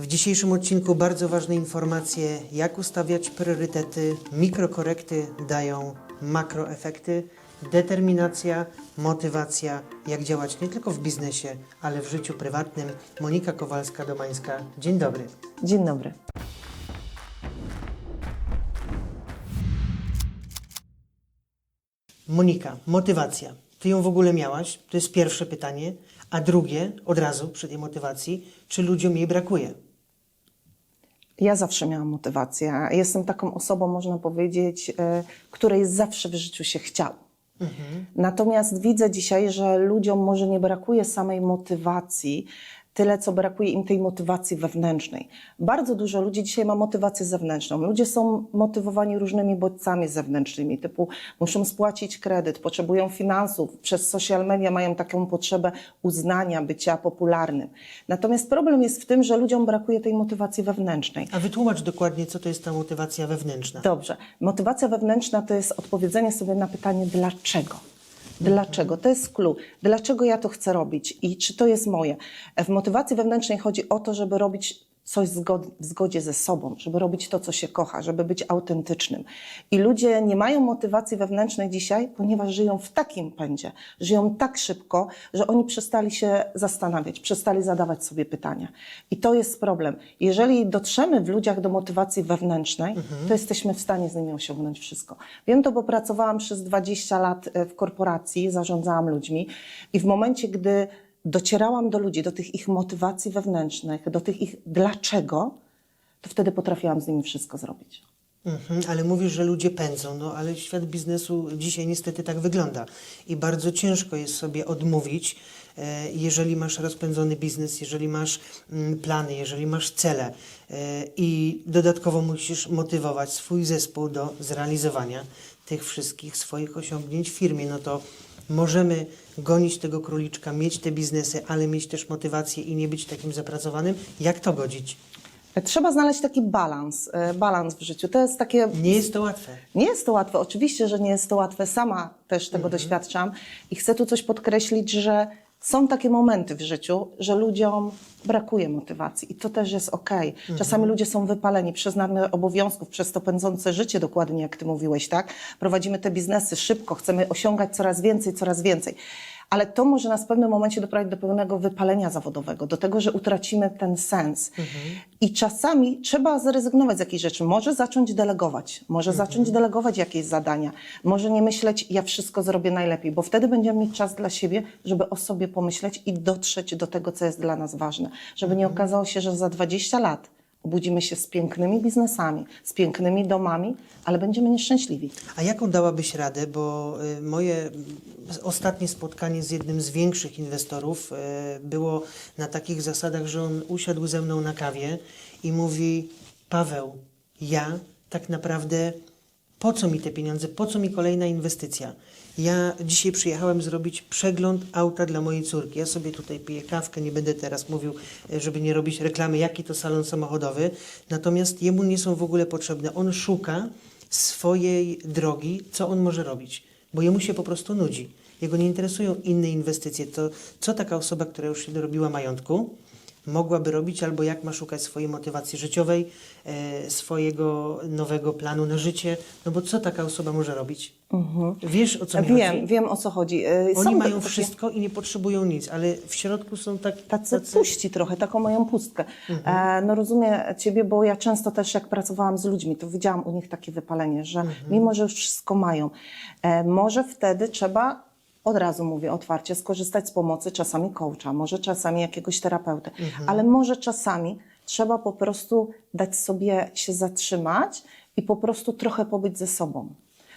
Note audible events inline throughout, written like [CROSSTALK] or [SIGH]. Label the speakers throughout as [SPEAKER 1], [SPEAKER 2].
[SPEAKER 1] W dzisiejszym odcinku bardzo ważne informacje, jak ustawiać priorytety, mikrokorekty dają makroefekty, determinacja, motywacja, jak działać nie tylko w biznesie, ale w życiu prywatnym. Monika Kowalska-Domańska, dzień dobry.
[SPEAKER 2] Dzień dobry.
[SPEAKER 1] Monika, motywacja. Ty ją w ogóle miałaś? To jest pierwsze pytanie. A drugie, od razu przy tej motywacji, czy ludziom jej brakuje?
[SPEAKER 2] Ja zawsze miałam motywację. Jestem taką osobą, można powiedzieć, e, której zawsze w życiu się chciało. Natomiast widzę dzisiaj, że ludziom może nie brakuje samej motywacji, tyle co brakuje im tej motywacji wewnętrznej. Bardzo dużo ludzi dzisiaj ma motywację zewnętrzną. Ludzie są motywowani różnymi bodźcami zewnętrznymi, typu muszą spłacić kredyt, potrzebują finansów, przez social media mają taką potrzebę uznania, bycia popularnym. Natomiast problem jest w tym, że ludziom brakuje tej motywacji wewnętrznej.
[SPEAKER 1] A wytłumacz dokładnie, co to jest ta motywacja wewnętrzna.
[SPEAKER 2] Dobrze. Motywacja wewnętrzna to jest odpowiedzenie sobie na pytanie dlaczego. Dlaczego? To jest clue. Dlaczego ja to chcę robić i czy to jest moje? W motywacji wewnętrznej chodzi o to, żeby robić coś zgod- w zgodzie ze sobą, żeby robić to, co się kocha, żeby być autentycznym. I ludzie nie mają motywacji wewnętrznej dzisiaj, ponieważ żyją w takim pędzie, żyją tak szybko, że oni przestali się zastanawiać, przestali zadawać sobie pytania. I to jest problem. Jeżeli dotrzemy w ludziach do motywacji wewnętrznej, to jesteśmy w stanie z nimi osiągnąć wszystko. Wiem to, bo pracowałam przez 20 lat e, w korporacji, zarządzałam ludźmi i w momencie, gdy docierałam do ludzi, do tych ich motywacji wewnętrznych, do tych ich dlaczego, to wtedy potrafiłam z nimi wszystko zrobić.
[SPEAKER 1] Mhm, ale mówisz, że ludzie pędzą, no ale świat biznesu dzisiaj niestety tak wygląda i bardzo ciężko jest sobie odmówić, e, jeżeli masz rozpędzony biznes, jeżeli masz mm, plany, jeżeli masz cele e, i dodatkowo musisz motywować swój zespół do zrealizowania tych wszystkich swoich osiągnięć w firmie, no to możemy gonić tego króliczka, mieć te biznesy, ale mieć też motywację i nie być takim zapracowanym. Jak to godzić?
[SPEAKER 2] Trzeba znaleźć taki balans, e, balans w życiu. To jest takie
[SPEAKER 1] Nie jest to łatwe.
[SPEAKER 2] Nie jest to łatwe, oczywiście, że nie jest to łatwe. Sama też tego doświadczam i chcę tu coś podkreślić, że są takie momenty w życiu, że ludziom brakuje motywacji i to też jest okej. Czasami ludzie są wypaleni przez nadmiar obowiązków, przez to pędzące życie, dokładnie jak ty mówiłeś, tak? Prowadzimy te biznesy szybko, chcemy osiągać coraz więcej, coraz więcej. Ale to może nas w pewnym momencie doprowadzić do pewnego wypalenia zawodowego, do tego, że utracimy ten sens. I czasami trzeba zrezygnować z jakichś rzeczy. Może zacząć delegować, może zacząć delegować jakieś zadania, może nie myśleć, ja wszystko zrobię najlepiej, bo wtedy będziemy mieć czas dla siebie, żeby o sobie pomyśleć i dotrzeć do tego, co jest dla nas ważne. Żeby nie okazało się, że za 20 lat obudzimy się z pięknymi biznesami, z pięknymi domami, ale będziemy nieszczęśliwi.
[SPEAKER 1] A jaką dałabyś radę, bo y, moje mm, ostatnie spotkanie z jednym z większych inwestorów y, było na takich zasadach, że on usiadł ze mną na kawie i mówi: Paweł, ja tak naprawdę po co mi te pieniądze, po co mi kolejna inwestycja? Ja dzisiaj przyjechałem zrobić przegląd auta dla mojej córki. Ja sobie tutaj piję kawkę, nie będę teraz mówił, e, żeby nie robić reklamy, jaki to salon samochodowy. Natomiast jemu nie są w ogóle potrzebne. On szuka swojej drogi, co on może robić, bo jemu się po prostu nudzi. Jego nie interesują inne inwestycje. To co taka osoba, która już się dorobiła majątku, mogłaby robić, albo jak ma szukać swojej motywacji życiowej, e, swojego nowego planu na życie, no bo co taka osoba może robić? Wiesz o co mi
[SPEAKER 2] Wiem,
[SPEAKER 1] chodzi?
[SPEAKER 2] wiem o co chodzi. E,
[SPEAKER 1] Oni mają
[SPEAKER 2] takie-
[SPEAKER 1] wszystko i nie potrzebują nic, ale w środku są tak,
[SPEAKER 2] tacy puści trochę, taką moją pustkę. E, no rozumiem Ciebie, bo ja często też jak pracowałam z ludźmi, to widziałam u nich takie wypalenie, że mimo, że już wszystko mają, e, może wtedy trzeba, od razu mówię otwarcie, skorzystać z pomocy czasami coacha, może czasami jakiegoś terapeuty, ale może czasami trzeba po prostu dać sobie się zatrzymać i po prostu trochę pobyć ze sobą.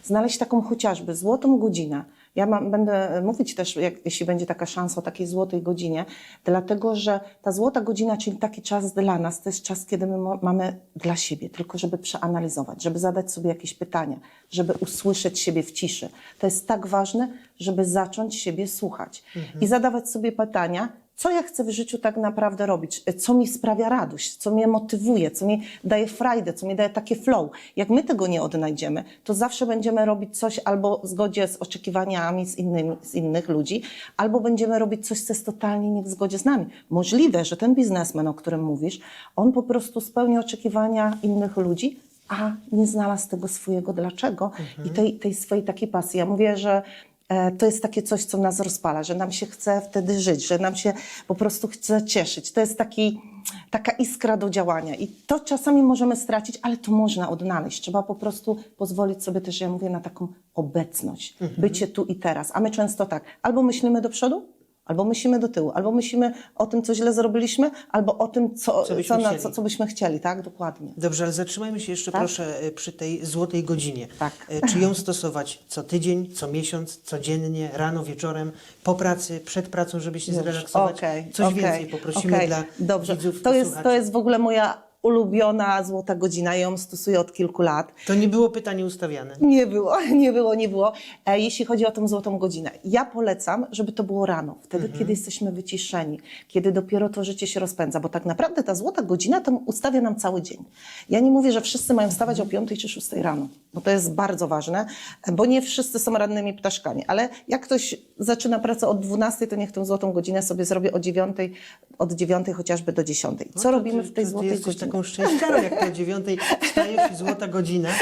[SPEAKER 2] Znaleźć taką chociażby złotą godzinę, ja mam, będę mówić też, jak, jeśli będzie taka szansa o takiej złotej godzinie, dlatego że ta złota godzina, czyli taki czas dla nas, to jest czas, kiedy my mamy dla siebie, tylko żeby przeanalizować, żeby zadać sobie jakieś pytania, żeby usłyszeć siebie w ciszy. To jest tak ważne, żeby zacząć siebie słuchać i zadawać sobie pytania, co ja chcę w życiu tak naprawdę robić, co mi sprawia radość, co mnie motywuje, co mi daje frajdę, co mi daje takie flow. Jak my tego nie odnajdziemy, to zawsze będziemy robić coś albo w zgodzie z oczekiwaniami z, innymi, z innych ludzi, albo będziemy robić coś, co jest totalnie nie w zgodzie z nami. Możliwe, że ten biznesmen, o którym mówisz, on po prostu spełni oczekiwania innych ludzi, a nie znalazł tego swojego dlaczego i tej, tej swojej takiej pasji. Ja mówię, że e, to jest takie coś, co nas rozpala, że nam się chce wtedy żyć, że nam się po prostu chce cieszyć. To jest taki, taka iskra do działania i to czasami możemy stracić, ale to można odnaleźć. Trzeba po prostu pozwolić sobie też, ja mówię, na taką obecność, bycie tu i teraz. A my często tak, albo myślimy do przodu, albo myślimy do tyłu, albo myślimy o tym, co źle zrobiliśmy, albo o tym, co,
[SPEAKER 1] Co
[SPEAKER 2] co,
[SPEAKER 1] byśmy
[SPEAKER 2] na,
[SPEAKER 1] chcieli.
[SPEAKER 2] co, co byśmy chcieli, tak? Dokładnie.
[SPEAKER 1] Dobrze, ale zatrzymajmy się jeszcze
[SPEAKER 2] Tak?
[SPEAKER 1] proszę e, przy tej złotej godzinie.
[SPEAKER 2] Tak.
[SPEAKER 1] E, Czy ją stosować co tydzień, co miesiąc, codziennie, rano, wieczorem, po pracy, przed pracą, żeby się zrelaksować?
[SPEAKER 2] Okej,
[SPEAKER 1] Coś
[SPEAKER 2] okej,
[SPEAKER 1] więcej poprosimy
[SPEAKER 2] okej.
[SPEAKER 1] dla
[SPEAKER 2] Dobrze.
[SPEAKER 1] widzów
[SPEAKER 2] To jest,
[SPEAKER 1] słuchaczy.
[SPEAKER 2] to jest w ogóle moja ulubiona złota godzina. Ją stosuję od kilku lat.
[SPEAKER 1] To nie było pytanie ustawiane.
[SPEAKER 2] Nie było, [LAUGHS] nie było, nie było. E, Jeśli chodzi o tą złotą godzinę, ja polecam, żeby to było rano, wtedy, kiedy jesteśmy wyciszeni, kiedy dopiero to życie się rozpędza, bo tak naprawdę ta złota godzina to ustawia nam cały dzień. Ja nie mówię, że wszyscy mają wstawać o 5 czy 6 rano, bo to jest bardzo ważne, bo nie wszyscy są rannymi ptaszkami, ale jak ktoś zaczyna pracę od 12, to niech tą złotą godzinę sobie zrobi o 9, od 9 chociażby do 10. Co
[SPEAKER 1] No
[SPEAKER 2] robimy w tej złotej godzinie?
[SPEAKER 1] Taką szczęściarą, jak to o dziewiątej wstajesz i złota godzina. [LAUGHS]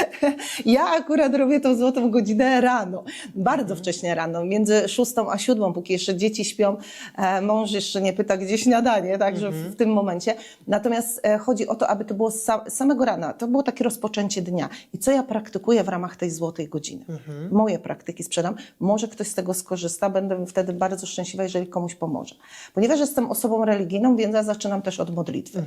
[SPEAKER 2] Ja akurat robię tą złotą godzinę rano, bardzo wcześnie rano, między szóstą a siódmą, póki jeszcze dzieci śpią, e, mąż jeszcze nie pyta, gdzie śniadanie, także w, w tym momencie. Natomiast e, chodzi o to, aby to było z sa, samego rana, to było takie rozpoczęcie dnia. I co ja praktykuję w ramach tej złotej godziny? Moje praktyki sprzedam, może ktoś z tego skorzysta, będę wtedy bardzo szczęśliwa, jeżeli komuś pomoże. Ponieważ jestem osobą religijną, więc ja zaczynam też od modlitwy.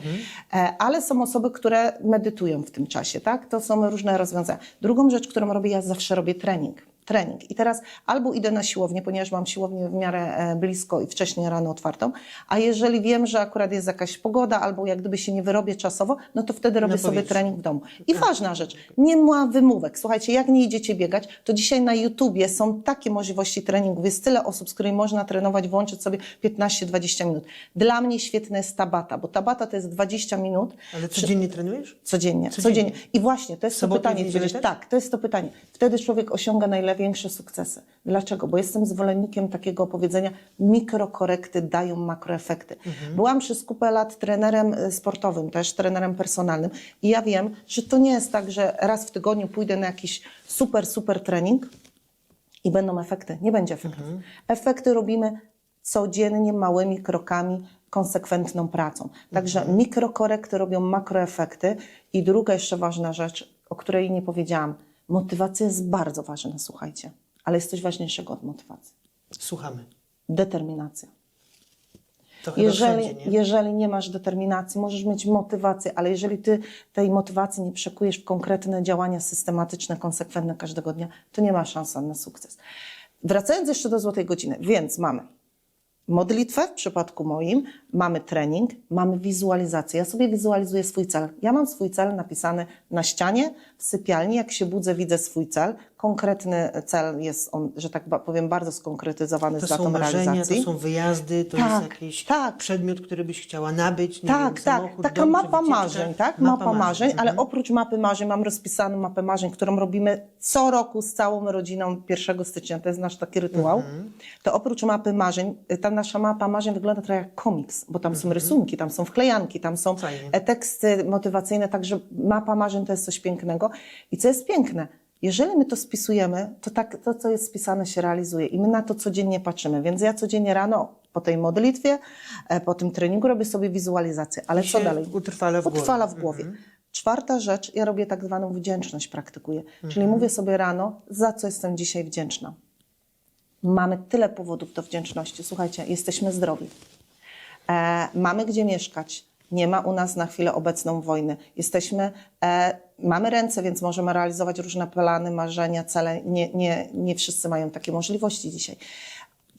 [SPEAKER 2] E, ale są osoby, które medytują w tym czasie, tak? To są różne rozwiązania. Drugą rzecz, którą robię, ja zawsze robię trening. Trening. I teraz albo idę na siłownię, ponieważ mam siłownię w miarę e, blisko i wcześniej rano otwartą, a jeżeli wiem, że akurat jest jakaś pogoda, albo jak gdyby się nie wyrobię czasowo, no to wtedy robię sobie
[SPEAKER 1] powietrzu.
[SPEAKER 2] trening w domu. I ważna rzecz, nie ma wymówek. Słuchajcie, jak nie idziecie biegać, to dzisiaj na YouTubie są takie możliwości treningów. Jest tyle osób, z którymi można trenować, włączyć sobie 15-20 minut. Dla mnie świetna jest tabata, bo tabata to jest 20 minut.
[SPEAKER 1] Ale codziennie trenujesz?
[SPEAKER 2] Codziennie,
[SPEAKER 1] Codziennie.
[SPEAKER 2] codziennie. I właśnie, to jest to pytanie. Tak, to jest to pytanie. Wtedy człowiek osiąga największe sukcesy. Dlaczego? Bo jestem zwolennikiem takiego powiedzenia, mikrokorekty dają makroefekty.
[SPEAKER 1] Mhm.
[SPEAKER 2] Byłam przez kupę lat trenerem y, sportowym, też trenerem personalnym i ja wiem, że to nie jest tak, że raz w tygodniu pójdę na jakiś super, super trening i będą efekty. Nie będzie efektów.
[SPEAKER 1] Mhm.
[SPEAKER 2] Efekty robimy codziennie, małymi krokami, konsekwentną pracą. Także mikrokorekty robią makroefekty. I druga jeszcze ważna rzecz, o której nie powiedziałam. Motywacja jest bardzo ważna, słuchajcie, ale jest coś ważniejszego od motywacji.
[SPEAKER 1] Słuchamy.
[SPEAKER 2] Determinacja. Jeżeli,
[SPEAKER 1] wszędzie, nie?
[SPEAKER 2] jeżeli nie masz determinacji, możesz mieć motywację, ale jeżeli ty tej motywacji nie przekujesz w konkretne działania systematyczne, konsekwentne każdego dnia, to nie ma szans na sukces. Wracając jeszcze do złotej godziny, więc mamy modlitwę w przypadku moim, mamy trening, mamy wizualizację. Ja sobie wizualizuję swój cel. Ja mam swój cel napisany na ścianie, w sypialni. Jak się budzę, widzę swój cel. Konkretny cel jest on, że tak powiem, bardzo skonkretyzowany
[SPEAKER 1] To
[SPEAKER 2] z
[SPEAKER 1] są
[SPEAKER 2] datą
[SPEAKER 1] marzenia,
[SPEAKER 2] realizacji.
[SPEAKER 1] to są wyjazdy, to
[SPEAKER 2] Tak,
[SPEAKER 1] jest jakiś
[SPEAKER 2] tak.
[SPEAKER 1] przedmiot, który byś chciała nabyć, nie
[SPEAKER 2] Tak,
[SPEAKER 1] wiem,
[SPEAKER 2] tak.
[SPEAKER 1] samochód,
[SPEAKER 2] Taka
[SPEAKER 1] dom,
[SPEAKER 2] mapa marzeń, tak? Mapa, marzeń, ale
[SPEAKER 1] Mhm.
[SPEAKER 2] oprócz mapy marzeń mam rozpisaną mapę marzeń, którą robimy co roku z całą rodziną 1 stycznia. To jest nasz taki rytuał.
[SPEAKER 1] Mhm.
[SPEAKER 2] To oprócz mapy marzeń, y, ta nasza mapa marzeń wygląda trochę jak komiks, bo tam są rysunki, tam są wklejanki, tam są
[SPEAKER 1] Mhm. Fajnie.
[SPEAKER 2] e, teksty motywacyjne, także mapa marzeń to jest coś pięknego. I co jest piękne, jeżeli my to spisujemy, to tak to, co jest spisane, się realizuje i my na to codziennie patrzymy. Więc ja codziennie rano po tej modlitwie, e, po tym treningu robię sobie wizualizację. Ale
[SPEAKER 1] I
[SPEAKER 2] co dalej?
[SPEAKER 1] utrwala w głowie.
[SPEAKER 2] Utrwala w głowie. Czwarta rzecz, ja robię tak zwaną wdzięczność, praktykuję.
[SPEAKER 1] Mhm.
[SPEAKER 2] Czyli mówię sobie rano, za co jestem dzisiaj wdzięczna. Mamy tyle powodów do wdzięczności. Słuchajcie, jesteśmy zdrowi. E, mamy gdzie mieszkać. Nie ma u nas na chwilę obecną wojny. Jesteśmy, e, mamy ręce, więc możemy realizować różne plany, marzenia, cele. Nie, nie, nie wszyscy mają takie możliwości dzisiaj.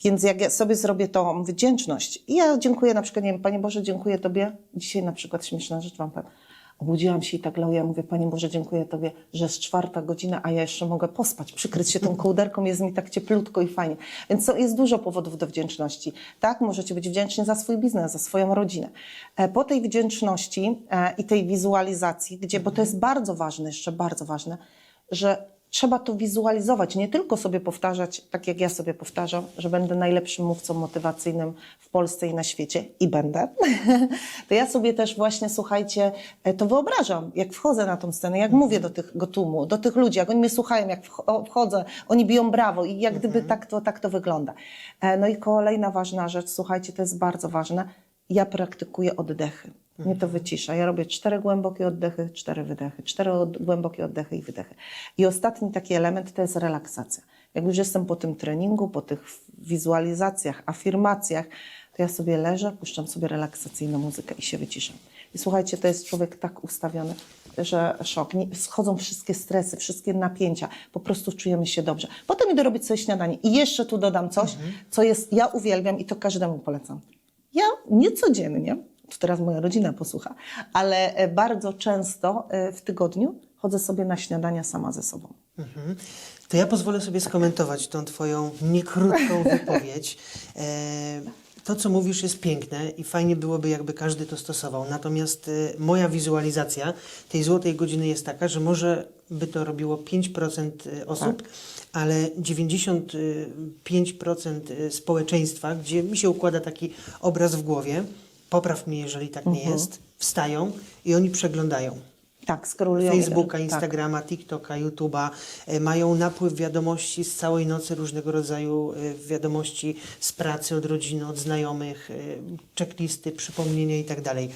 [SPEAKER 2] Więc jak ja sobie zrobię tą wdzięczność i ja dziękuję na przykład, nie wiem, Panie Boże, dziękuję Tobie. Dzisiaj na przykład śmieszna rzecz Wam powiem. Obudziłam się i tak leję, mówię, Panie Boże, dziękuję Tobie, że jest czwarta godzina, a ja jeszcze mogę pospać, przykryć się tą [LAUGHS] kołderką, jest mi tak cieplutko i fajnie. Więc jest dużo powodów do wdzięczności. Tak, możecie być wdzięczni za swój biznes, za swoją rodzinę. E, Po tej wdzięczności e, i tej wizualizacji, gdzie, bo to jest bardzo ważne, jeszcze bardzo ważne, że trzeba to wizualizować, nie tylko sobie powtarzać, tak jak ja sobie powtarzam, że będę najlepszym mówcą motywacyjnym w Polsce i na świecie i będę, [LAUGHS] to ja sobie też właśnie, słuchajcie, e, to wyobrażam, jak wchodzę na tą scenę, jak mówię do tego tłumu, do tych ludzi, jak oni mnie słuchają, jak wch- wchodzę, oni biją brawo i jak gdyby tak to, tak to wygląda. E, No i kolejna ważna rzecz, słuchajcie, to jest bardzo ważne, ja praktykuję oddechy. Mnie to wycisza. Ja robię cztery głębokie oddechy, cztery wydechy, cztery od, głębokie oddechy i wydechy. I ostatni taki element to jest relaksacja. Jak już jestem po tym treningu, po tych wizualizacjach, afirmacjach, to ja sobie leżę, puszczam sobie relaksacyjną muzykę i się wyciszam. I słuchajcie, to jest człowiek tak ustawiony, że szok. Schodzą wszystkie stresy, wszystkie napięcia. Po prostu czujemy się dobrze. Potem idę robić sobie śniadanie. I jeszcze tu dodam coś, co jest, ja uwielbiam i to każdemu polecam. Ja nie codziennie, to teraz moja rodzina posłucha, ale e, bardzo często e, w tygodniu chodzę sobie na śniadania sama ze sobą.
[SPEAKER 1] Mhm. To ja pozwolę sobie skomentować tą Twoją niekrótką [LAUGHS] wypowiedź. E, to, co mówisz, jest piękne i fajnie byłoby, jakby każdy to stosował. Natomiast moja wizualizacja tej złotej godziny jest taka, że może by to robiło 5% osób, ale 95% społeczeństwa, gdzie mi się układa taki obraz w głowie, popraw mnie, jeżeli tak nie jest, wstają i oni przeglądają.
[SPEAKER 2] Tak, skrolują.
[SPEAKER 1] Facebooka,
[SPEAKER 2] tak.
[SPEAKER 1] Instagrama, TikToka, YouTube'a. E, Mają napływ wiadomości z całej nocy, różnego rodzaju e, wiadomości z pracy, od rodziny, od znajomych, e, checklisty, przypomnienia i tak dalej.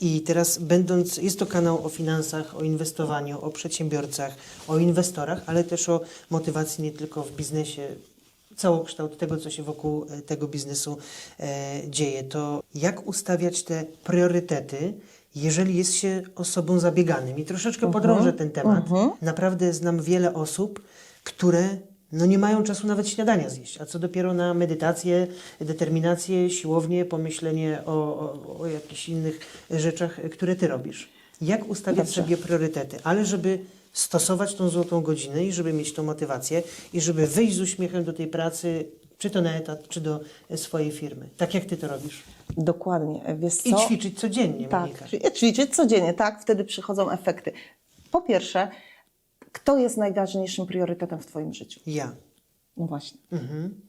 [SPEAKER 1] I teraz będąc, jest to kanał o finansach, o inwestowaniu, o przedsiębiorcach, o inwestorach, ale też o motywacji nie tylko w biznesie, całokształt tego, co się wokół e, tego biznesu e, dzieje. To jak ustawiać te priorytety, jeżeli jest się osobą zabieganym? I troszeczkę podrążę ten temat. Naprawdę znam wiele osób, które no nie mają czasu nawet śniadania zjeść, a co dopiero na medytację, determinację, siłownię, pomyślenie o, o, o jakichś innych rzeczach, e, które ty robisz. Jak ustawiać
[SPEAKER 2] Dobrze.
[SPEAKER 1] sobie priorytety, ale żeby stosować tą złotą godzinę i żeby mieć tą motywację i żeby wyjść z uśmiechem do tej pracy, czy to na etat, czy do e, swojej firmy. Tak jak ty to robisz.
[SPEAKER 2] Dokładnie. Wiesz co?
[SPEAKER 1] I ćwiczyć codziennie,
[SPEAKER 2] Tak,
[SPEAKER 1] Monika.
[SPEAKER 2] ćwi- ćwiczyć codziennie, tak, wtedy przychodzą efekty. Po pierwsze, kto jest najważniejszym priorytetem w Twoim życiu?
[SPEAKER 1] Ja.
[SPEAKER 2] No właśnie.
[SPEAKER 1] Mhm.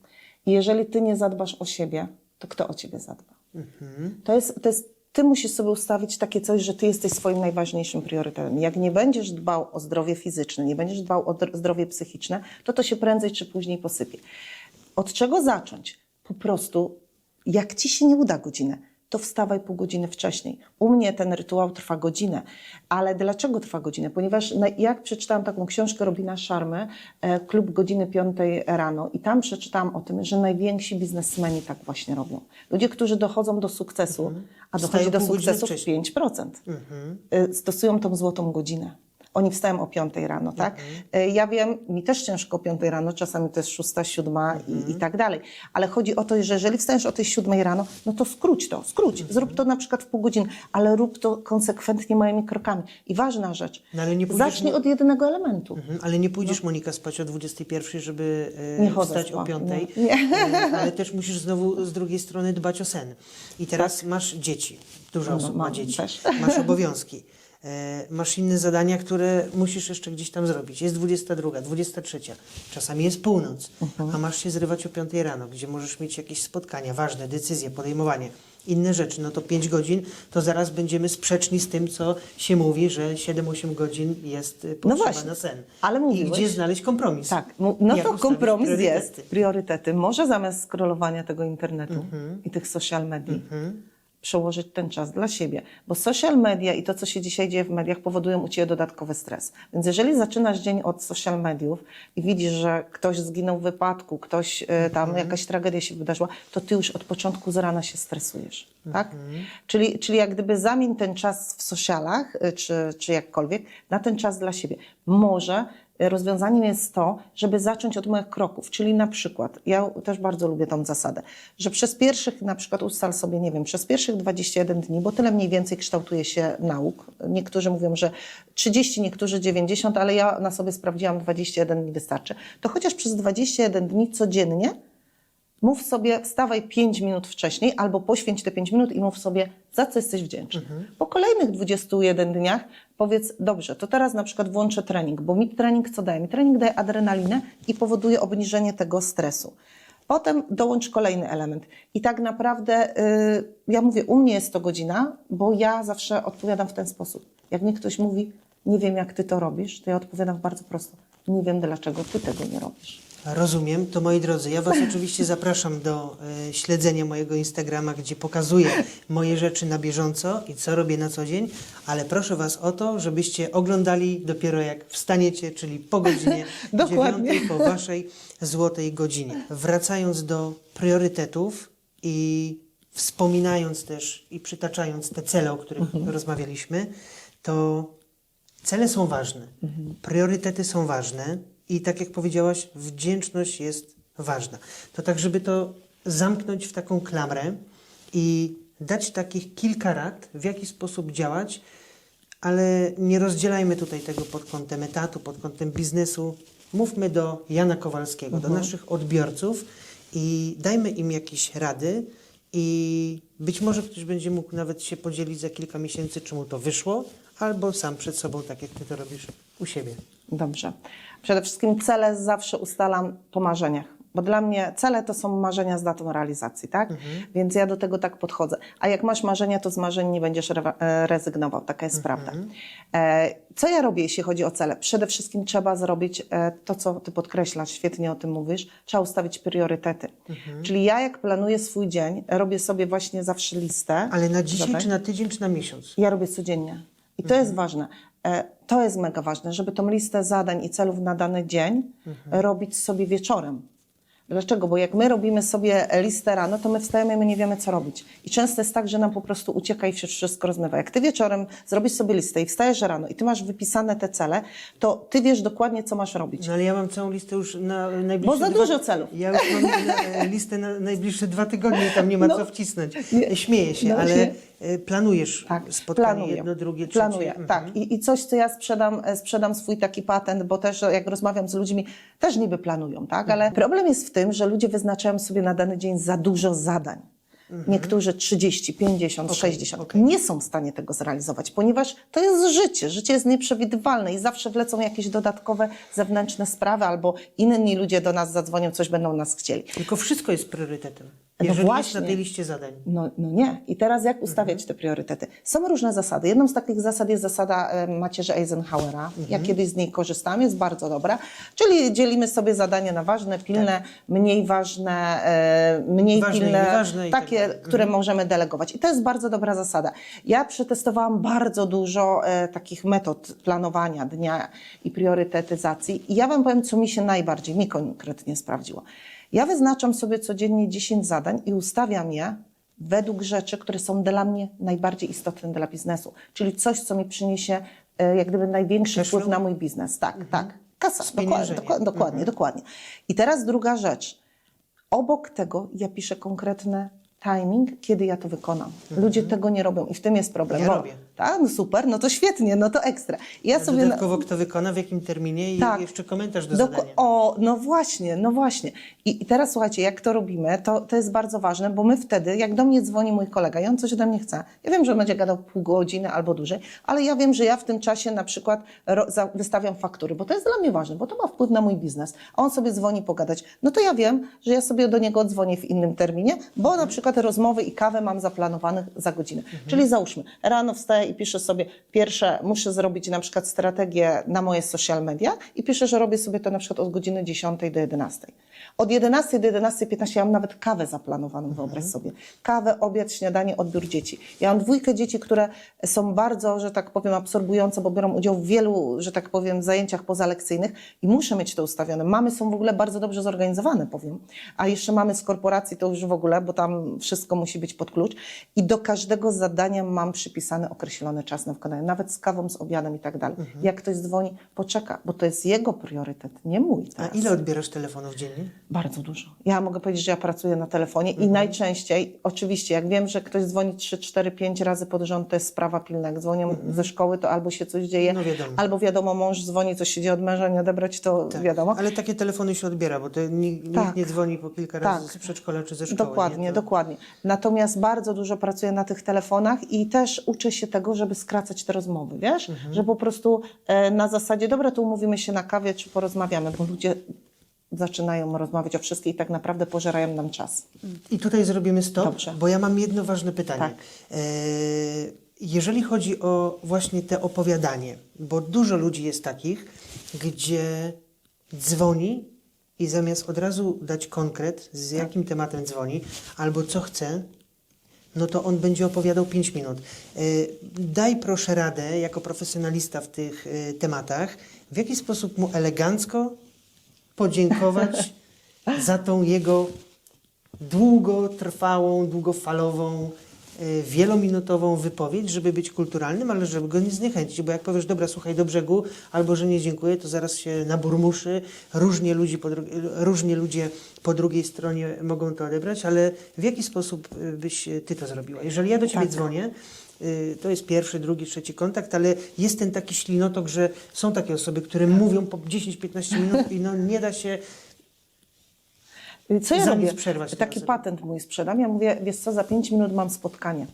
[SPEAKER 2] I jeżeli Ty nie zadbasz o siebie, to kto o Ciebie zadba?
[SPEAKER 1] Mhm.
[SPEAKER 2] To jest, to jest, Ty musisz sobie ustawić takie coś, że Ty jesteś swoim najważniejszym priorytetem. Jak nie będziesz dbał o zdrowie fizyczne, nie będziesz dbał o dr- zdrowie psychiczne, to to się prędzej czy później posypie. Od czego zacząć? Po prostu, jak Ci się nie uda godzinę, to wstawaj pół godziny wcześniej. U mnie ten rytuał trwa godzinę. Ale dlaczego trwa godzinę? Ponieważ jak przeczytałam taką książkę Robina Szarmy, e, Klub godziny 5 rano i tam przeczytałam o tym, że najwięksi biznesmeni tak właśnie robią. Ludzie, którzy dochodzą do sukcesu, a dochodzi do sukcesu
[SPEAKER 1] wcześniej.
[SPEAKER 2] 5%.
[SPEAKER 1] Mhm.
[SPEAKER 2] Y, stosują tą złotą godzinę. Oni wstają o 5 rano, tak? Y, Ja wiem, mi też ciężko o 5 rano, czasami to jest 6, 7 i, i tak dalej. Ale chodzi o to, że jeżeli wstajesz o tej 7 rano, no to skróć to, skróć. Zrób to na przykład w pół godziny, ale rób to konsekwentnie małymi krokami. I ważna rzecz,
[SPEAKER 1] No nie pójdziesz
[SPEAKER 2] zacznij od jednego elementu.
[SPEAKER 1] Mhm, ale nie pójdziesz, Monika, spać o 21, żeby e,
[SPEAKER 2] No. Nie
[SPEAKER 1] wstać o
[SPEAKER 2] spać,
[SPEAKER 1] 5,
[SPEAKER 2] nie.
[SPEAKER 1] e, ale też musisz znowu z drugiej strony dbać o sen. I teraz masz dzieci. Dużo
[SPEAKER 2] No,
[SPEAKER 1] osób ma dzieci.
[SPEAKER 2] też.
[SPEAKER 1] Masz obowiązki. [LAUGHS] E, masz inne zadania, które musisz jeszcze gdzieś tam zrobić. Jest 22, 23, czasami jest północ,
[SPEAKER 2] Mhm.
[SPEAKER 1] a masz się zrywać o 5 rano, gdzie możesz mieć jakieś spotkania, ważne decyzje, podejmowanie. Inne rzeczy, no to 5 godzin, to zaraz będziemy sprzeczni z tym, co się mówi, że 7-8 godzin jest e, potrzeba
[SPEAKER 2] No właśnie,
[SPEAKER 1] na sen.
[SPEAKER 2] ale
[SPEAKER 1] I
[SPEAKER 2] mówiłeś-
[SPEAKER 1] gdzie znaleźć kompromis?
[SPEAKER 2] Tak, no
[SPEAKER 1] Jak
[SPEAKER 2] to kompromis
[SPEAKER 1] priorytety?
[SPEAKER 2] jest. Priorytety. Może zamiast scrollowania tego internetu
[SPEAKER 1] Mhm.
[SPEAKER 2] i tych social medii, przełożyć ten czas dla siebie. Bo social media i to, co się dzisiaj dzieje w mediach, powodują u Ciebie dodatkowy stres. Więc jeżeli zaczynasz dzień od social mediów i widzisz, że ktoś zginął w wypadku, ktoś e, tam,
[SPEAKER 1] Mhm.
[SPEAKER 2] jakaś tragedia się wydarzyła, to Ty już od początku z rana się stresujesz. Tak?
[SPEAKER 1] Mhm.
[SPEAKER 2] Czyli, czyli jak gdyby zamień ten czas w socialach, e, czy, czy jakkolwiek, na ten czas dla siebie. Może Rozwiązaniem jest to, żeby zacząć od małych kroków, czyli na przykład, ja też bardzo lubię tą zasadę, że przez pierwszych, na przykład ustal sobie, nie wiem, przez pierwszych 21 dni, bo tyle mniej więcej kształtuje się nauk. Niektórzy mówią, że 30, niektórzy 90, ale ja na sobie sprawdziłam 21 dni wystarczy. To chociaż przez 21 dni codziennie Mów sobie, wstawaj 5 minut wcześniej albo poświęć te 5 minut i mów sobie, za co jesteś wdzięczny. Po kolejnych 21 dniach powiedz, dobrze, to teraz na przykład włączę trening, bo mi trening co daje? Mi trening daje adrenalinę i powoduje obniżenie tego stresu. Potem dołącz kolejny element. I tak naprawdę, y, ja mówię, u mnie jest to godzina, bo ja zawsze odpowiadam w ten sposób. Jak mnie ktoś mówi, nie wiem jak ty to robisz, to ja odpowiadam bardzo prosto. Nie wiem dlaczego ty tego nie robisz.
[SPEAKER 1] Rozumiem. To moi drodzy, ja Was oczywiście zapraszam do e, śledzenia mojego Instagrama, gdzie pokazuję moje rzeczy na bieżąco i co robię na co dzień, ale proszę Was o to, żebyście oglądali dopiero jak wstaniecie, czyli po godzinie [LAUGHS]
[SPEAKER 2] Dokładnie.
[SPEAKER 1] dziewiątej, po Waszej złotej godzinie. Wracając do priorytetów i wspominając też i przytaczając te cele, o których rozmawialiśmy, to Cele są ważne, priorytety są ważne i tak jak powiedziałaś, wdzięczność jest ważna. To tak, żeby to zamknąć w taką klamrę i dać takich kilka rad, w jaki sposób działać, ale nie rozdzielajmy tutaj tego pod kątem etatu, pod kątem biznesu. Mówmy do Jana Kowalskiego, do naszych odbiorców i dajmy im jakieś rady i być może ktoś będzie mógł nawet się podzielić za kilka miesięcy, czy mu to wyszło, albo sam przed sobą, tak jak ty to robisz u siebie.
[SPEAKER 2] Dobrze. Przede wszystkim cele zawsze ustalam po marzeniach, bo dla mnie cele to są marzenia z datą realizacji, tak? Więc ja do tego tak podchodzę. A jak masz marzenia, to z marzeń nie będziesz re- e, rezygnował, taka jest prawda. E, co ja robię, jeśli chodzi o cele? Przede wszystkim trzeba zrobić e, to, co ty podkreślasz, świetnie o tym mówisz, trzeba ustawić priorytety. Czyli ja jak planuję swój dzień, robię sobie właśnie zawsze listę.
[SPEAKER 1] Ale na dzisiaj,
[SPEAKER 2] Zadań.
[SPEAKER 1] czy na tydzień, czy na miesiąc?
[SPEAKER 2] Ja robię codziennie. I to jest ważne. E, To jest mega ważne, żeby tą listę zadań i celów na dany dzień robić sobie wieczorem. Dlaczego? Bo jak my robimy sobie listę rano, to my wstajemy i my nie wiemy, co robić. I często jest tak, że nam po prostu ucieka i się wszystko rozmywa. Jak ty wieczorem zrobisz sobie listę i wstajesz rano i ty masz wypisane te cele, to ty wiesz dokładnie, co masz robić.
[SPEAKER 1] No ale ja mam całą listę już na najbliższe
[SPEAKER 2] Bo za
[SPEAKER 1] dwa...
[SPEAKER 2] dużo celów.
[SPEAKER 1] Ja już mam e, listę na najbliższe dwa tygodnie tam nie ma
[SPEAKER 2] No.
[SPEAKER 1] co wcisnąć.
[SPEAKER 2] Nie.
[SPEAKER 1] Śmieję się,
[SPEAKER 2] No
[SPEAKER 1] ale
[SPEAKER 2] się-
[SPEAKER 1] planujesz
[SPEAKER 2] Tak,
[SPEAKER 1] spotkanie
[SPEAKER 2] planuję.
[SPEAKER 1] jedno, drugie, trzecie.
[SPEAKER 2] Planuję,
[SPEAKER 1] Mhm.
[SPEAKER 2] tak. I, I coś, co ja sprzedam, e, sprzedam swój taki patent, bo też e, jak rozmawiam z ludźmi, też niby planują, tak? Ale problem jest w tym, że ludzie wyznaczają sobie na dany dzień za dużo zadań. Niektórzy 30, 50, 60
[SPEAKER 1] okej.
[SPEAKER 2] nie są w stanie tego zrealizować, ponieważ to jest życie. Życie jest nieprzewidywalne i zawsze wlecą jakieś dodatkowe zewnętrzne sprawy albo inni ludzie do nas zadzwonią, coś będą nas chcieli.
[SPEAKER 1] Tylko wszystko jest priorytetem.
[SPEAKER 2] No
[SPEAKER 1] Jeżeli
[SPEAKER 2] właśnie.
[SPEAKER 1] na tej liście zadań.
[SPEAKER 2] No, no nie. I teraz jak ustawiać te priorytety? Są różne zasady. Jedną z takich zasad jest zasada e, macierzy Eisenhowera. Ja kiedyś z niej korzystam, jest bardzo dobra. Czyli dzielimy sobie zadania na ważne, pilne, mniej ważne, e, mniej
[SPEAKER 1] Ważne
[SPEAKER 2] pilne,
[SPEAKER 1] tak
[SPEAKER 2] takie,
[SPEAKER 1] dalej.
[SPEAKER 2] które możemy delegować. I to jest bardzo dobra zasada. Ja przetestowałam bardzo dużo e, takich metod planowania dnia i priorytetyzacji. I ja Wam powiem, co mi się najbardziej, mi konkretnie sprawdziło. Ja wyznaczam sobie codziennie 10 zadań i ustawiam je według rzeczy, które są dla mnie najbardziej istotne dla biznesu. Czyli coś, co mi przyniesie e, jak gdyby największy wpływ na mój biznes. Tak, tak. Kasa, dokładnie, dokładnie, dokładnie, dokładnie. I teraz druga rzecz. Obok tego ja piszę konkretny timing, kiedy ja to wykonam. Ludzie tego nie robią i w tym jest problem.
[SPEAKER 1] Ja robię.
[SPEAKER 2] Tak, no super, no to świetnie, no to ekstra. I Ja sobie
[SPEAKER 1] Dodatkowo kto wykona, w jakim terminie i
[SPEAKER 2] Tak.
[SPEAKER 1] jeszcze komentarz do
[SPEAKER 2] Doko-
[SPEAKER 1] zadania.
[SPEAKER 2] O, no właśnie, no właśnie. I, I teraz słuchajcie, jak to robimy, to, to jest bardzo ważne, bo my wtedy, jak do mnie dzwoni mój kolega i on coś ode mnie chce, ja wiem, że on będzie gadał pół godziny albo dłużej, ale ja wiem, że ja w tym czasie na przykład wystawiam faktury, bo to jest dla mnie ważne, bo to ma wpływ na mój biznes. A on sobie dzwoni pogadać. No to ja wiem, że ja sobie do niego dzwonię w innym terminie, bo na przykład rozmowy i kawę mam zaplanowanych za godzinę. Czyli załóżmy, rano wstaję i piszę sobie pierwsze, muszę zrobić na przykład strategię na moje social media i piszę, że robię sobie to na przykład od godziny 10 do 11. Od 11 do 11.15 ja mam nawet kawę zaplanowaną, wyobraź
[SPEAKER 1] Mhm.
[SPEAKER 2] sobie. Kawę, obiad, śniadanie, odbiór dzieci. Ja mam dwójkę dzieci, które są bardzo, że tak powiem, absorbujące, bo biorą udział w wielu, że tak powiem, zajęciach pozalekcyjnych i muszę mieć to ustawione. Mamy są w ogóle bardzo dobrze zorganizowane, powiem. A jeszcze mamy z korporacji to już w ogóle, bo tam wszystko musi być pod klucz. I do każdego zadania mam przypisany określony czas na wykonanie, nawet z kawą, z obiadem i tak dalej.
[SPEAKER 1] Mhm.
[SPEAKER 2] Jak ktoś dzwoni, poczeka, bo to jest jego priorytet, nie mój.
[SPEAKER 1] A
[SPEAKER 2] teraz.
[SPEAKER 1] ile odbierasz telefonów dziennie?
[SPEAKER 2] Bardzo dużo. Ja mogę powiedzieć, że ja pracuję na telefonie
[SPEAKER 1] Mhm.
[SPEAKER 2] i najczęściej, oczywiście, jak wiem, że ktoś dzwoni 3, 4, 5 razy pod rząd, to jest sprawa pilna. Jak dzwonią ze szkoły, to albo się coś dzieje,
[SPEAKER 1] Mhm. No wiadomo.
[SPEAKER 2] albo wiadomo, mąż dzwoni, coś się dzieje od męża, nie odebrać, to
[SPEAKER 1] Tak.
[SPEAKER 2] wiadomo.
[SPEAKER 1] Ale takie telefony się odbiera, bo to nikt,
[SPEAKER 2] Tak.
[SPEAKER 1] nie dzwoni po kilka razy
[SPEAKER 2] Tak.
[SPEAKER 1] z przedszkola czy ze szkoły.
[SPEAKER 2] Dokładnie,
[SPEAKER 1] nie? To-
[SPEAKER 2] dokładnie. Natomiast bardzo dużo pracuję na tych telefonach i też uczę się tego, żeby skracać te rozmowy, wiesz?
[SPEAKER 1] Mhm.
[SPEAKER 2] Że po prostu e, na zasadzie, dobra, to umówimy się na kawie, czy porozmawiamy, bo ludzie zaczynają rozmawiać o wszystkim i tak naprawdę pożerają nam czas.
[SPEAKER 1] I tutaj zrobimy stop,
[SPEAKER 2] Dobrze.
[SPEAKER 1] bo ja mam jedno ważne pytanie.
[SPEAKER 2] Tak.
[SPEAKER 1] E, jeżeli chodzi o właśnie te opowiadanie, bo dużo ludzi jest takich, gdzie dzwoni i zamiast od razu dać konkret, z
[SPEAKER 2] Tak.
[SPEAKER 1] jakim tematem dzwoni, albo co chce, no to on będzie opowiadał 5 minut. E, Daj proszę radę, jako profesjonalista w tych e, tematach, w jaki sposób mu elegancko podziękować za tą jego długotrwałą, długofalową, wielominutową wypowiedź, żeby być kulturalnym, ale żeby go nie zniechęcić, bo jak powiesz, dobra, słuchaj, do brzegu, albo że nie dziękuję, to zaraz się naburmuszy, różnie, ludzi po, różnie ludzie po drugiej stronie mogą to odebrać, ale w jaki sposób y, byś y, ty to zrobiła? Jeżeli ja do ciebie
[SPEAKER 2] Tak.
[SPEAKER 1] dzwonię, y, to jest pierwszy, drugi, trzeci kontakt, ale jest ten taki ślinotok, że są takie osoby, które mówią po 10-15 minut i no nie da się
[SPEAKER 2] Co ja
[SPEAKER 1] Za
[SPEAKER 2] robię?
[SPEAKER 1] przerwać
[SPEAKER 2] Taki patent mój sprzedam. Ja mówię, wiesz co, za 5 minut mam spotkanie.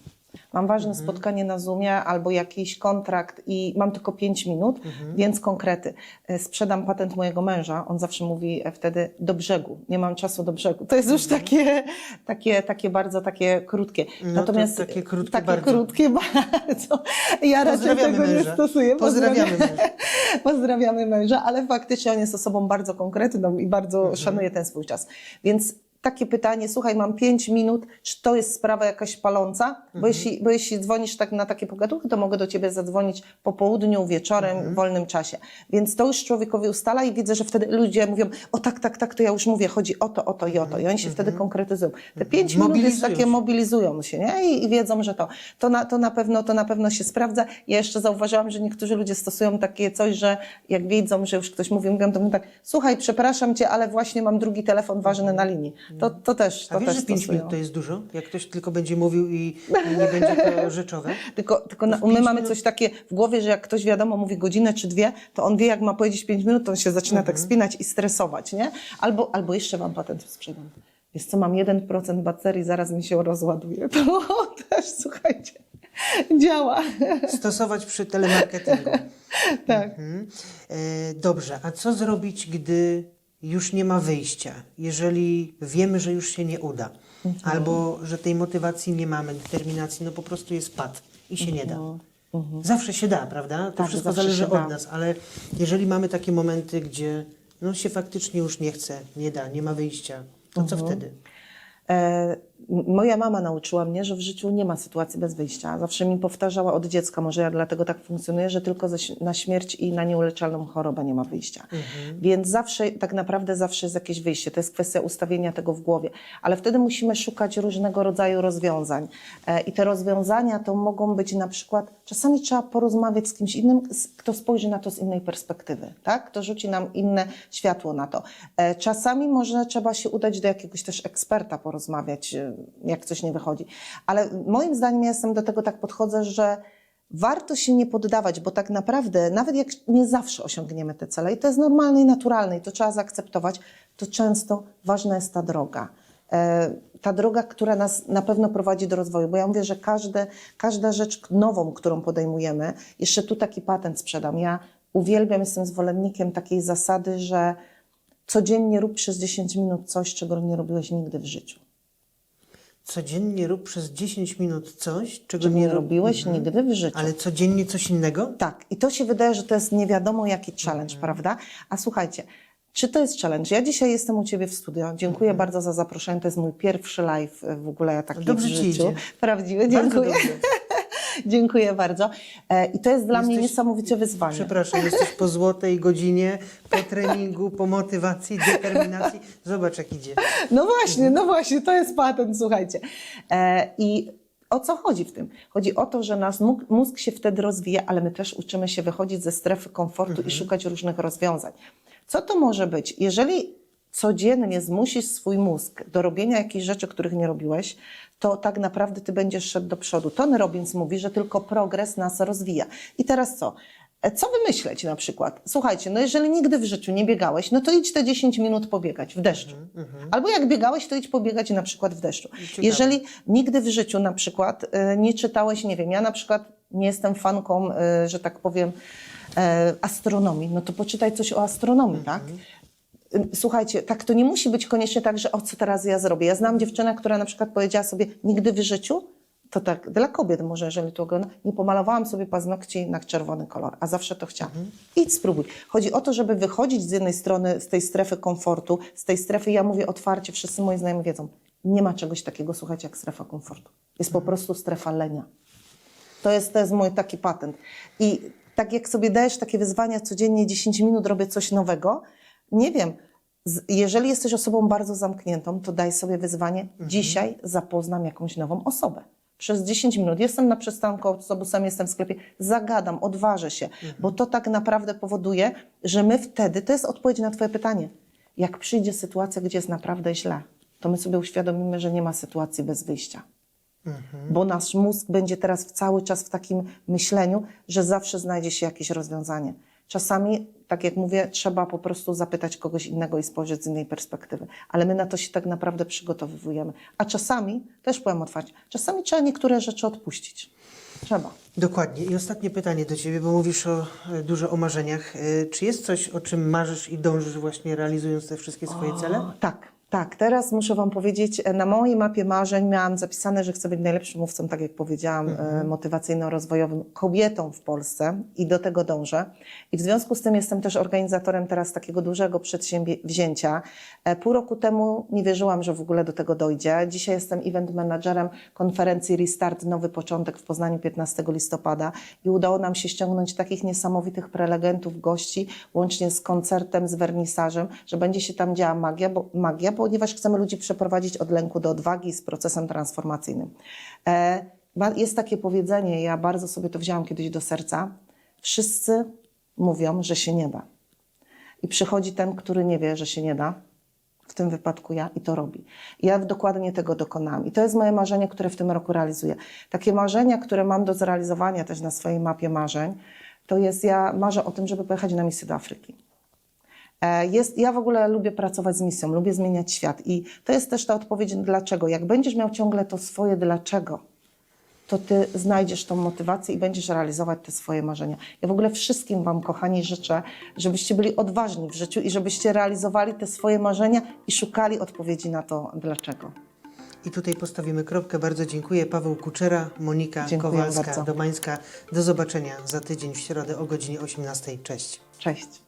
[SPEAKER 2] Mam ważne
[SPEAKER 1] Mhm.
[SPEAKER 2] spotkanie na Zoomie albo jakiś kontrakt i mam tylko 5 minut,
[SPEAKER 1] Mhm.
[SPEAKER 2] więc konkrety. E, Sprzedam patent mojego męża. On zawsze mówi e, wtedy do brzegu. Nie mam czasu do brzegu. To jest już takie, takie, takie bardzo takie krótkie.
[SPEAKER 1] Mhm. No to takie krótkie
[SPEAKER 2] takie
[SPEAKER 1] bardzo.
[SPEAKER 2] krótkie [LAUGHS] bardzo. Ja raczej
[SPEAKER 1] Pozdrawiamy
[SPEAKER 2] tego
[SPEAKER 1] męża.
[SPEAKER 2] nie stosuję.
[SPEAKER 1] Pozdrawiamy
[SPEAKER 2] Pozdrawiam-
[SPEAKER 1] męża. [LAUGHS]
[SPEAKER 2] Pozdrawiamy męża, ale faktycznie on jest osobą bardzo konkretną i bardzo
[SPEAKER 1] Mhm.
[SPEAKER 2] szanuje ten swój czas. Więc takie pytanie, słuchaj, mam 5 minut, czy to jest sprawa jakaś paląca?
[SPEAKER 1] Mhm.
[SPEAKER 2] Bo, jeśli, bo jeśli dzwonisz tak na takie pogaduchy, to mogę do ciebie zadzwonić po południu, wieczorem,
[SPEAKER 1] Mhm.
[SPEAKER 2] w wolnym czasie. Więc to już człowiekowi ustala i widzę, że wtedy ludzie mówią, o tak, tak, tak, to ja już mówię, chodzi o to, o to i o to. I oni się wtedy konkretyzują. Te 5 minut jest
[SPEAKER 1] Mhm.
[SPEAKER 2] Takie mobilizują się, nie? I, I wiedzą, że to. To na, to, na pewno, to na pewno się sprawdza. Ja jeszcze zauważyłam, że niektórzy ludzie stosują takie coś, że jak wiedzą, że już ktoś mówi, mówią, to mówią tak, słuchaj, przepraszam cię, ale właśnie mam drugi telefon ważny na linii. To, to też, to
[SPEAKER 1] A wiesz,
[SPEAKER 2] też
[SPEAKER 1] że 5
[SPEAKER 2] stosują.
[SPEAKER 1] minut to jest dużo? Jak ktoś tylko będzie mówił i, i nie będzie to [LAUGHS] rzeczowe?
[SPEAKER 2] Tylko, tylko na, my
[SPEAKER 1] pięć
[SPEAKER 2] mamy
[SPEAKER 1] minut-
[SPEAKER 2] coś takie w głowie, że jak ktoś wiadomo mówi godzinę czy dwie, to on wie, jak ma powiedzieć pięć minut, to on się zaczyna
[SPEAKER 1] Mhm.
[SPEAKER 2] tak spinać i stresować, nie? Albo, albo jeszcze wam patent sprzedam. Jest co, mam 1% baterii, zaraz mi się rozładuje. [LAUGHS] To też, słuchajcie, działa.
[SPEAKER 1] Stosować przy telemarketingu. [LAUGHS]
[SPEAKER 2] tak.
[SPEAKER 1] Mhm. E, dobrze, a co zrobić, gdy już nie ma wyjścia? Jeżeli wiemy, że już się nie uda,
[SPEAKER 2] Mhm.
[SPEAKER 1] albo że tej motywacji nie mamy, determinacji, no po prostu jest pad i się nie da. Zawsze się da, prawda? To
[SPEAKER 2] Mhm. Tak,
[SPEAKER 1] wszystko zależy
[SPEAKER 2] da.
[SPEAKER 1] od nas, ale jeżeli mamy takie momenty, gdzie no się faktycznie już nie chce, nie da, nie ma wyjścia, to co
[SPEAKER 2] Mhm.
[SPEAKER 1] wtedy?
[SPEAKER 2] E, moja mama nauczyła mnie, że w życiu nie ma sytuacji bez wyjścia. Zawsze mi powtarzała od dziecka, może ja dlatego tak funkcjonuję, że tylko na śmierć i na nieuleczalną chorobę nie ma wyjścia. Więc zawsze, tak naprawdę zawsze jest jakieś wyjście. To jest kwestia ustawienia tego w głowie. Ale wtedy musimy szukać różnego rodzaju rozwiązań. E, I te rozwiązania to mogą być na przykład, czasami trzeba porozmawiać z kimś innym, kto spojrzy na to z innej perspektywy, tak? Kto rzuci nam inne światło na to. E, Czasami może trzeba się udać do jakiegoś też eksperta porozmawiać, jak coś nie wychodzi. Ale moim zdaniem ja jestem do tego tak podchodzę, że warto się nie poddawać, bo tak naprawdę, nawet jak nie zawsze osiągniemy te cele, i to jest normalne i naturalne, i to trzeba zaakceptować, to często ważna jest ta droga. E, Ta droga, która nas na pewno prowadzi do rozwoju, bo ja mówię, że każde, każda rzecz nową, którą podejmujemy, jeszcze tu taki patent sprzedam. Ja uwielbiam, jestem zwolennikiem takiej zasady, że codziennie rób przez 10 minut coś, czego nie robiłeś nigdy w życiu.
[SPEAKER 1] Codziennie rób przez 10 minut coś, czego
[SPEAKER 2] Czego
[SPEAKER 1] nie
[SPEAKER 2] nie
[SPEAKER 1] rob-
[SPEAKER 2] robiłeś
[SPEAKER 1] Mhm.
[SPEAKER 2] nigdy w życiu.
[SPEAKER 1] Ale codziennie coś innego?
[SPEAKER 2] Tak, i to się wydaje, że to jest nie wiadomo jaki challenge,
[SPEAKER 1] Mhm.
[SPEAKER 2] prawda? A słuchajcie, Czy to jest challenge? Ja dzisiaj jestem u Ciebie w studio. Dziękuję bardzo za zaproszenie. To jest mój pierwszy live e, w ogóle taki
[SPEAKER 1] Dobrze
[SPEAKER 2] w
[SPEAKER 1] ci
[SPEAKER 2] życiu.
[SPEAKER 1] idzie.
[SPEAKER 2] Prawdziwy.
[SPEAKER 1] Bardzo
[SPEAKER 2] Dziękuję.
[SPEAKER 1] dobrze. [LAUGHS]
[SPEAKER 2] Dziękuję bardzo. E, I to jest dla mnie
[SPEAKER 1] Jesteś-
[SPEAKER 2] niesamowicie wyzwanie.
[SPEAKER 1] Przepraszam, jesteś po złotej godzinie, po treningu, po motywacji, determinacji. Zobacz, jak idzie.
[SPEAKER 2] No właśnie, no właśnie, to jest patent, słuchajcie. E, I o co chodzi w tym? Chodzi o to, że nasz mózg, mózg się wtedy rozwija, ale my też uczymy się wychodzić ze strefy komfortu i szukać różnych rozwiązań. Co to może być? Jeżeli codziennie zmusisz swój mózg do robienia jakichś rzeczy, których nie robiłeś, to tak naprawdę ty będziesz szedł do przodu. Tony Robbins mówi, że tylko progres nas rozwija. I teraz co? E, Co wymyśleć na przykład? Słuchajcie, no jeżeli nigdy w życiu nie biegałeś, no to idź te 10 minut pobiegać w deszczu. Albo jak biegałeś, to idź pobiegać na przykład w deszczu.
[SPEAKER 1] Ciekawe.
[SPEAKER 2] Jeżeli nigdy w życiu na przykład e, nie czytałeś, nie wiem, ja na przykład nie jestem fanką, e, że tak powiem, astronomii, no to poczytaj coś o astronomii, tak? Słuchajcie, tak to nie musi być koniecznie tak, że o co teraz ja zrobię. Ja znam dziewczynę, która na przykład powiedziała sobie, nigdy w życiu, to tak dla kobiet może, jeżeli to ogląda, nie pomalowałam sobie paznokci na czerwony kolor, a zawsze to chciałam. Idź spróbuj. Chodzi o to, żeby wychodzić z jednej strony z tej strefy komfortu, z tej strefy, ja mówię otwarcie, wszyscy moi znajomi wiedzą, nie ma czegoś takiego, słuchajcie, jak strefa komfortu. Jest po prostu strefa lenia. To jest, to jest mój taki patent. I tak jak sobie dajesz takie wyzwania, codziennie 10 minut robię coś nowego, nie wiem, jeżeli jesteś osobą bardzo zamkniętą, to daj sobie wyzwanie, dzisiaj zapoznam jakąś nową osobę. Przez 10 minut. Jestem na przystanku autobusem, jestem w sklepie, zagadam, odważę się, bo to tak naprawdę powoduje, że my wtedy, to jest odpowiedź na Twoje pytanie, jak przyjdzie sytuacja, gdzie jest naprawdę źle, to my sobie uświadomimy, że nie ma sytuacji bez wyjścia. Bo nasz mózg będzie teraz cały czas w takim myśleniu, że zawsze znajdzie się jakieś rozwiązanie. Czasami, tak jak mówię, trzeba po prostu zapytać kogoś innego i spojrzeć z innej perspektywy, ale my na to się tak naprawdę przygotowujemy. A czasami, też powiem otwarcie, czasami trzeba niektóre rzeczy odpuścić. Trzeba.
[SPEAKER 1] Dokładnie. I ostatnie pytanie do Ciebie, bo mówisz o, e, dużo o marzeniach. E, Czy jest coś, o czym marzysz i dążysz właśnie realizując te wszystkie swoje cele?
[SPEAKER 2] O, tak, tak. Teraz muszę Wam powiedzieć, e, na mojej mapie marzeń miałam zapisane, że chcę być najlepszym mówcą, tak jak powiedziałam, e, motywacyjno-rozwojowym kobietą w Polsce i do tego dążę. I w związku z tym jestem też organizatorem teraz takiego dużego przedsięwzięcia. E, Pół roku temu nie wierzyłam, że w ogóle do tego dojdzie. Dzisiaj jestem event managerem konferencji Restart Nowy Początek w Poznaniu 15 listopada i udało nam się ściągnąć takich niesamowitych prelegentów, gości, łącznie z koncertem, z wernisażem, że będzie się tam działa magia, bo, magia ponieważ chcemy ludzi przeprowadzić od lęku do odwagi z procesem transformacyjnym. E, jest takie powiedzenie, ja bardzo sobie to wzięłam kiedyś do serca. Wszyscy mówią, że się nie da. I przychodzi ten, który nie wie, że się nie da, w tym wypadku ja, i to robi. Ja dokładnie tego dokonałam. I to jest moje marzenie, które w tym roku realizuję. Takie marzenia, które mam do zrealizowania też na swojej mapie marzeń, to jest, ja marzę o tym, żeby pojechać na misję do Afryki. E, Jest, ja w ogóle lubię pracować z misją, lubię zmieniać świat i to jest też ta odpowiedź dlaczego. Jak będziesz miał ciągle to swoje dlaczego, to ty znajdziesz tą motywację i będziesz realizować te swoje marzenia. Ja w ogóle wszystkim wam, kochani, życzę, żebyście byli odważni w życiu i żebyście realizowali te swoje marzenia i szukali odpowiedzi na to dlaczego.
[SPEAKER 1] I tutaj postawimy kropkę. Bardzo dziękuję. Paweł Kuczera, Monika
[SPEAKER 2] Dziękuję bardzo.
[SPEAKER 1] Kowalska-Domańska. Do zobaczenia za tydzień w środę o godzinie 18. Cześć.
[SPEAKER 2] Cześć.